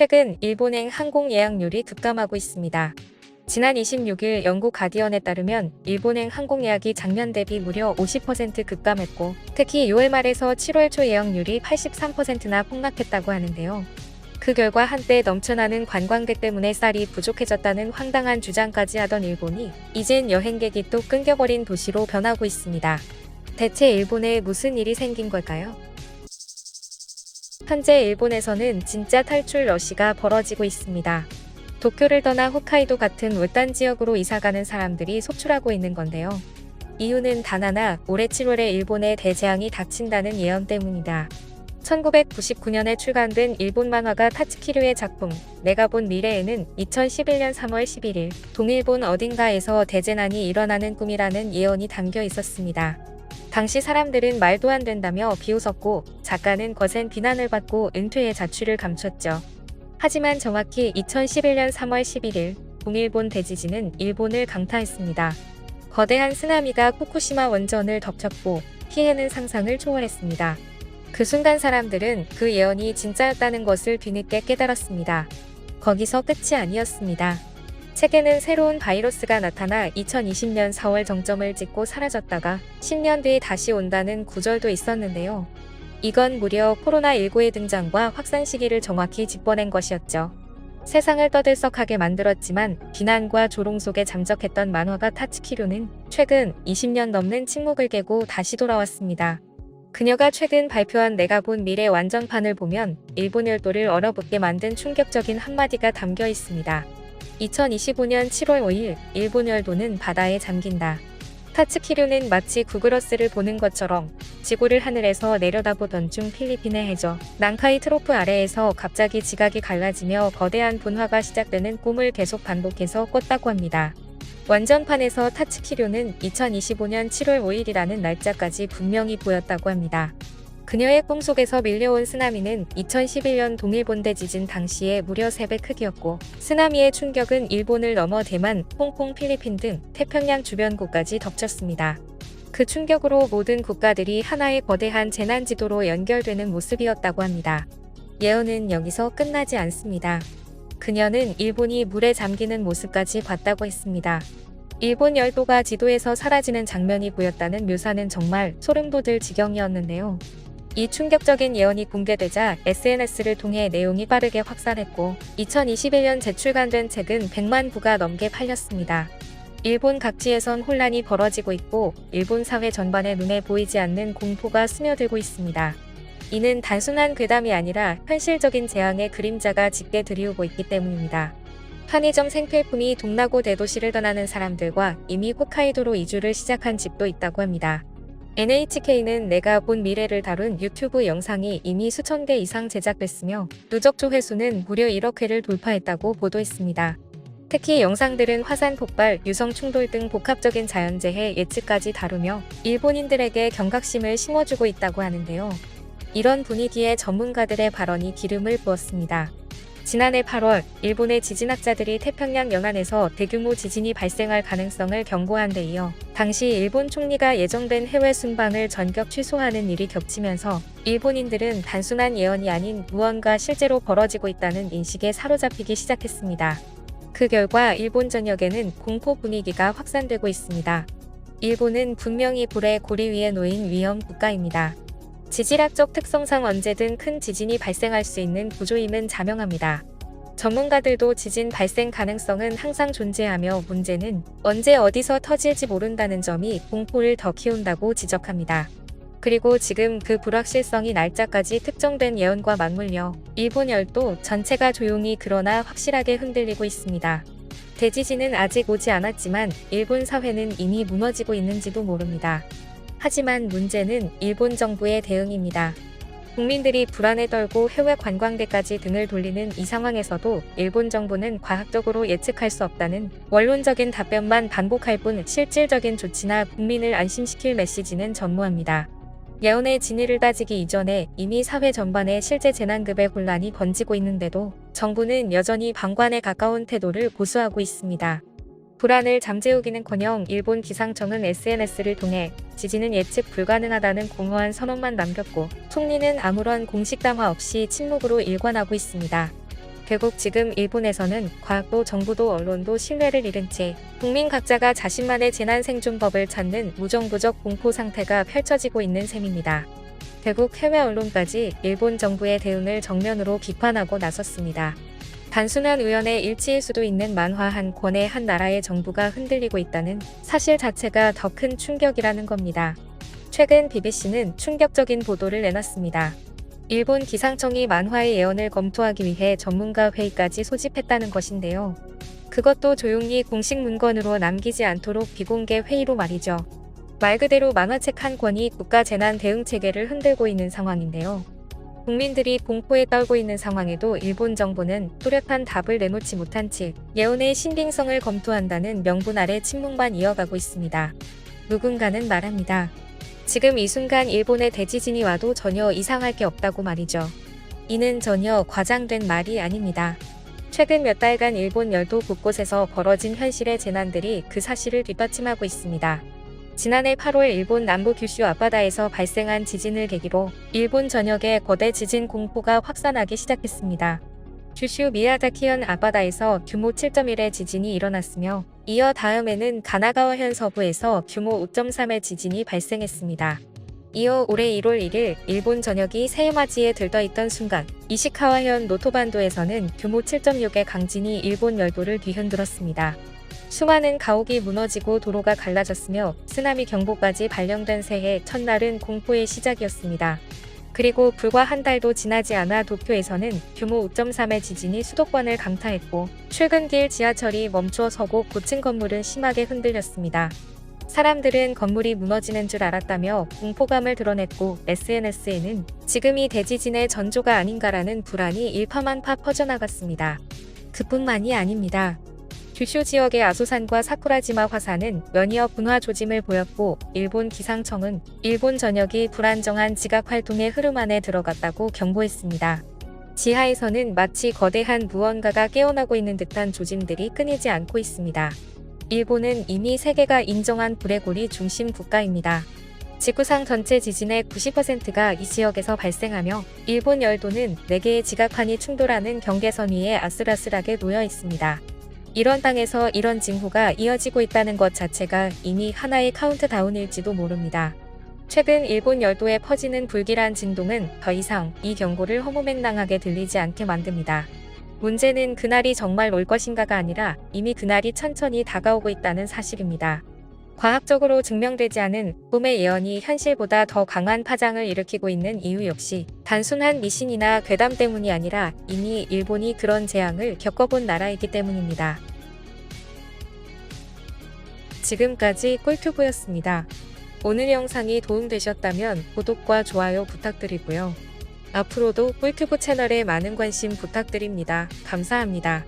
최근 일본행 항공 예약률이 급감하고 있습니다. 지난 26일 영국 가디언에 따르면 일본행 항공 예약이 작년 대비 무려 50% 급감했고 특히 6월 말에서 7월 초 예약률이 83%나 폭락했다고 하는데요. 그 결과 한때 넘쳐나는 관광객 때문에 쌀이 부족해졌다는 황당한 주장까지 하던 일본이 이젠 여행객이 또 끊겨버린 도시로 변하고 있습니다. 대체 일본에 무슨 일이 생긴 걸까요? 현재 일본에서는 진짜 탈출 러시가 벌어지고 있습니다. 도쿄를 떠나 홋카이도 같은 외딴 지역으로 이사가는 사람들이 속출하고 있는 건데요. 이유는 단 하나, 올해 7월에 일본에 대재앙이 닥친다는 예언 때문이다. 1999년에 출간된 일본 만화가 타츠키류의 작품 내가 본 미래에는 2011년 3월 11일 동일본 어딘가에서 대재난이 일어나는 꿈이라는 예언이 담겨 있었습니다. 당시 사람들은 말도 안 된다며 비웃었고 작가는 거센 비난을 받고 은퇴의 자취를 감췄죠. 하지만 정확히 2011년 3월 11일 동일본 대지진은 일본을 강타했습니다. 거대한 쓰나미가 후쿠시마 원전을 덮쳤고 피해는 상상을 초월했습니다. 그 순간 사람들은 그 예언이 진짜였다는 것을 뒤늦게 깨달았습니다. 거기서 끝이 아니었습니다. 책에는 새로운 바이러스가 나타나 2020년 4월 정점을 찍고 사라졌다가 10년 뒤에 다시 온다는 구절도 있었는데요. 이건 무려 코로나19의 등장과 확산 시기를 정확히 짚어낸 것이었죠. 세상을 떠들썩하게 만들었지만 비난과 조롱 속에 잠적했던 만화가 타츠키료는 최근 20년 넘는 침묵을 깨고 다시 돌아왔습니다. 그녀가 최근 발표한 내가 본 미래 완전판을 보면 일본 열도를 얼어붙게 만든 충격적인 한마디가 담겨 있습니다. 2025년 7월 5일 일본 열도는 바다에 잠긴다. 타츠키류는 마치 구글어스를 보는 것처럼 지구를 하늘에서 내려다보던 중 필리핀의 해저 난카이 트로프 아래에서 갑자기 지각이 갈라지며 거대한 분화가 시작되는 꿈을 계속 반복해서 꿨다고 합니다. 완전판에서 타츠키료는 2025년 7월 5일이라는 날짜까지 분명히 보였다고 합니다. 그녀의 꿈속에서 밀려온 쓰나미는 2011년 동일본대 지진 당시에 무려 3배 크기였고 쓰나미의 충격은 일본을 넘어 대만, 홍콩, 필리핀 등 태평양 주변국까지 덮쳤습니다. 그 충격으로 모든 국가들이 하나의 거대한 재난 지도로 연결되는 모습이었다고 합니다. 예언은 여기서 끝나지 않습니다. 그녀는 일본이 물에 잠기는 모습까지 봤다고 했습니다. 일본 열도가 지도에서 사라지는 장면이 보였다는 묘사는 정말 소름 돋을 지경이었는데요. 이 충격적인 예언이 공개되자 SNS를 통해 내용이 빠르게 확산했고 2021년 재출간된 책은 100만 부가 넘게 팔렸습니다. 일본 각지에선 혼란이 벌어지고 있고 일본 사회 전반에 눈에 보이지 않는 공포가 스며들고 있습니다. 이는 단순한 괴담이 아니라 현실적인 재앙의 그림자가 짙게 드리우고 있기 때문입니다. 편의점 생필품이 동나고 대도시를 떠나는 사람들과 이미 홋카이도로 이주를 시작한 집도 있다고 합니다. NHK는 내가 본 미래를 다룬 유튜브 영상이 이미 수천 개 이상 제작됐으며 누적 조회수는 무려 1억 회를 돌파했다고 보도했습니다. 특히 영상들은 화산 폭발, 유성 충돌 등 복합적인 자연재해 예측까지 다루며 일본인들에게 경각심을 심어주고 있다고 하는데요. 이런 분위기에 전문가들의 발언이 기름을 부었습니다. 지난해 8월 일본의 지진학자들이 태평양 연안에서 대규모 지진이 발생할 가능성을 경고한 데 이어 당시 일본 총리가 예정된 해외 순방을 전격 취소하는 일이 겹치면서 일본인들은 단순한 예언이 아닌 무언가 실제로 벌어지고 있다는 인식에 사로잡히기 시작했습니다. 그 결과 일본 전역에는 공포 분위기가 확산되고 있습니다. 일본은 분명히 불의 고리 위에 놓인 위험 국가입니다. 지질학적 특성상 언제든 큰 지진이 발생할 수 있는 구조임은 자명합니다. 전문가들도 지진 발생 가능성은 항상 존재하며 문제는 언제 어디서 터질지 모른다는 점이 공포를 더 키운다고 지적합니다. 그리고 지금 그 불확실성이 날짜까지 특정된 예언과 맞물려 일본 열도 전체가 조용히 그러나 확실하게 흔들리고 있습니다. 대지진은 아직 오지 않았지만 일본 사회는 이미 무너지고 있는지도 모릅니다. 하지만 문제는 일본 정부의 대응입니다. 국민들이 불안에 떨고 해외 관광대까지 등을 돌리는 이 상황에서도 일본 정부는 과학적으로 예측할 수 없다는 원론적인 답변만 반복할 뿐 실질적인 조치나 국민을 안심시킬 메시지는 전무합니다. 예언의 진위를 따지기 이전에 이미 사회 전반에 실제 재난급의 혼란이 번지고 있는데도 정부는 여전히 방관에 가까운 태도를 고수하고 있습니다. 불안을 잠재우기는커녕 일본 기상청은 SNS를 통해 지진은 예측 불가능하다는 공허한 선언만 남겼고 총리는 아무런 공식 담화 없이 침묵으로 일관하고 있습니다. 결국 지금 일본에서는 과학도 정부도 언론도 신뢰를 잃은 채 국민 각자가 자신만의 재난 생존법을 찾는 무정부적 공포 상태가 펼쳐지고 있는 셈입니다. 결국 해외 언론까지 일본 정부의 대응을 정면으로 비판하고 나섰습니다. 단순한 우연의 일치일 수도 있는 만화 한 권의 한 나라의 정부가 흔들리고 있다는 사실 자체가 더 큰 충격이라는 겁니다. 최근 BBC는 충격적인 보도를 내놨습니다. 일본 기상청이 만화의 예언을 검토하기 위해 전문가 회의까지 소집했다는 것인데요. 그것도 조용히 공식 문건으로 남기지 않도록 비공개 회의로 말이죠. 말 그대로 만화책 한 권이 국가 재난 대응 체계를 흔들고 있는 상황인데요. 국민들이 공포에 떨고 있는 상황에도 일본 정부는 뚜렷한 답을 내놓지 못한 채 예언의 신빙성을 검토한다는 명분 아래 침묵만 이어가고 있습니다. 누군가는 말합니다. 지금 이 순간 일본에 대지진이 와도 전혀 이상할 게 없다고 말이죠. 이는 전혀 과장된 말이 아닙니다. 최근 몇 달간 일본 열도 곳곳에서 벌어진 현실의 재난들이 그 사실을 뒷받침하고 있습니다. 지난해 8월 일본 남부 규슈 앞바다에서 발생한 지진을 계기로 일본 전역에 거대 지진 공포가 확산하기 시작했습니다. 규슈 미야자키현 앞바다에서 규모 7.1의 지진이 일어났으며 이어 다음에는 가나가와현 서부에서 규모 5.3의 지진이 발생했습니다. 이어 올해 1월 1일 일본 전역이 새해맞이에 들떠있던 순간 이시카와현 노토반도에서는 규모 7.6의 강진이 일본 열도를 뒤흔들었습니다. 수많은 가옥이 무너지고 도로가 갈라졌으며 쓰나미 경보까지 발령된 새해 첫날은 공포의 시작이었습니다. 그리고 불과 한 달도 지나지 않아 도쿄에서는 규모 5.3의 지진이 수도권을 강타했고 출근길 지하철이 멈추어 서고 고층 건물은 심하게 흔들렸습니다. 사람들은 건물이 무너지는 줄 알았다며 공포감을 드러냈고 SNS에는 지금 이 대지진의 전조가 아닌가라는 불안이 일파만파 퍼져나갔습니다. 그뿐만이 아닙니다. 규슈 지역의 아소산과 사쿠라지마 화산은 연이어 분화 조짐을 보였고 일본 기상청은 일본 전역이 불안정한 지각 활동의 흐름 안에 들어갔다고 경고했습니다. 지하에서는 마치 거대한 무언가가 깨어나고 있는 듯한 조짐들이 끊이지 않고 있습니다. 일본은 이미 세계가 인정한 고리 중심 국가입니다. 지구상 전체 지진의 90%가 이 지역에서 발생하며 일본 열도는 4개의 지각판이 충돌하는 경계선 위에 아슬아슬하게 놓여 있습니다. 이런 땅에서 이런 징후가 이어지고 있다는 것 자체가 이미 하나의 카운트다운일지도 모릅니다. 최근 일본 열도에 퍼지는 불길한 진동은 더 이상 이 경고를 허무맹랑하게 들리지 않게 만듭니다. 문제는 그날이 정말 올 것인가가 아니라 이미 그날이 천천히 다가오고 있다는 사실입니다. 과학적으로 증명되지 않은 꿈의 예언이 현실보다 더 강한 파장을 일으키고 있는 이유 역시 단순한 미신이나 괴담 때문이 아니라 이미 일본이 그런 재앙을 겪어본 나라이기 때문입니다. 지금까지 꿀튜브였습니다. 오늘 영상이 도움되셨다면 구독과 좋아요 부탁드리고요. 앞으로도 꿀튜브 채널에 많은 관심 부탁드립니다. 감사합니다.